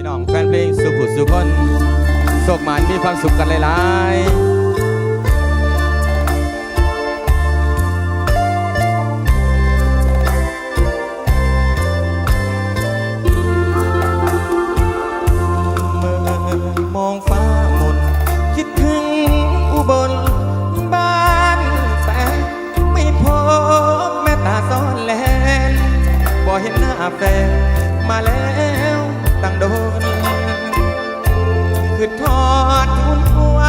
พี่น้องแฟนเพลงสุขุสุคนโศกหมานมีความสุขกันหลายๆเมื่อมองฟ้ามนคิดถึงอุบลบ้านแฟนไม่พบแม่ตาซ้อนแลนบ่เห็นหน้าแฟนมาแล้ว โดนคือทอดทุนหัว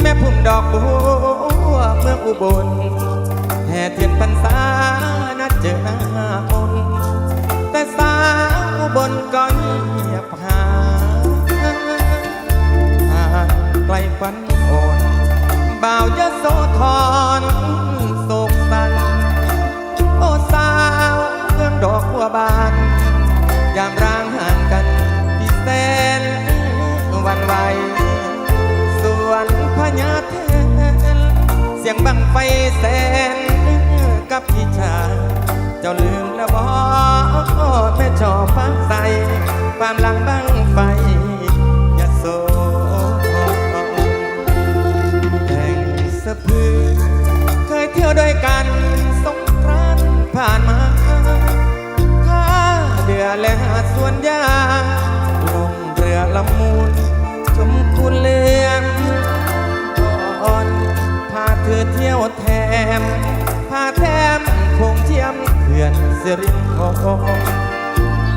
แม่พุ่มดอกบัวเมืองอุบลแห่เทียนพรรษานัดเจอหน้ามนแต่สาวอุบลก็เงียบหายห่างไกลฝันอ่อนบ่าวยโสธรโศกสันโอ้สาวเรื่องดอกบัวบานยามรา บังไฟแสนกับพี่ชา เจ้าลืมแล้วบอแม่ชอฟังใสความหลังบังไฟยาโสแต่งสะพือ เคยเที่ยวด้วยกันสงกรานผ่านมาถ้าเดือและหาดสวนยางลงเรือลำมู ริน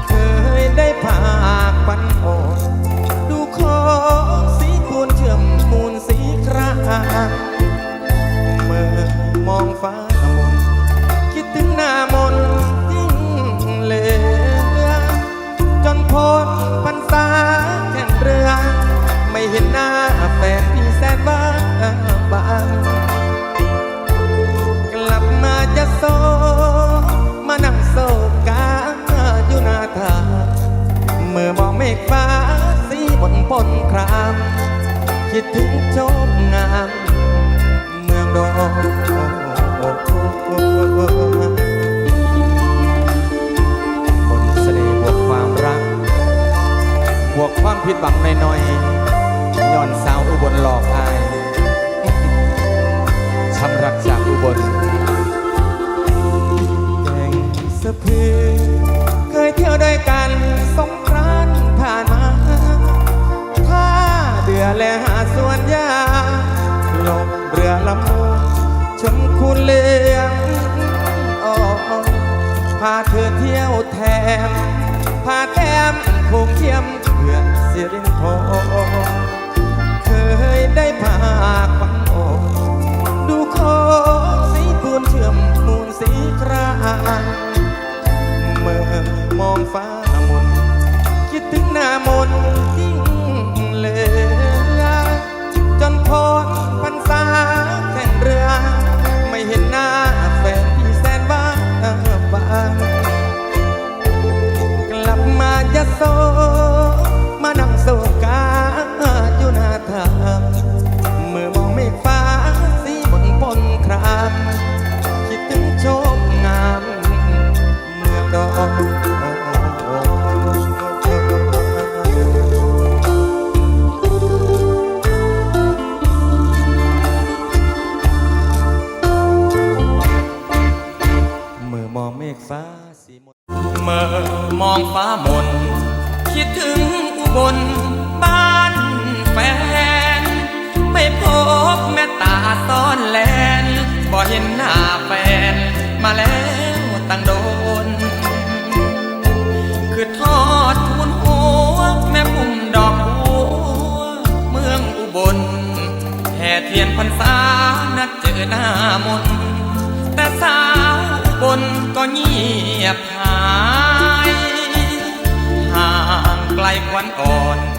เคยได้ผากปันโอน ดูคอสีคูนเชื่อมมูลสีครามเมื่อมองฟ้ามนคิดถึงหน้ามนยิ่งเหลือจนพ้น คิดถึงโจมงามเมืองดอกบนเสน่ห์บวกความรัก บวกความผิดหวังหน่อยๆย้อนสาวอุบลหลอกอายช้ำรักจากอุบลแก่งสะพือ เคยเที่ยวด้วยกันสงกรานต์ผ่านมา ถ้าเดือและหา แถมผ้าแถมโคงเทียมเพื่อสิรินทอง มื่อมองฟ้ามน คิดถึงอุบลบ้านแฟน ไม่พบแม่ตาซ่อนแลนบ่เห็นหน้าแฟน มาแล้วตั้งโดน คือทอดทุนหัวแม่พุ่มดอกบัวเมืองอุบลแห่เทียนพรรษานัดเจอหน้ามนแต่สาวอุบนก็เงียบหา ห่างไกลควันอ่อน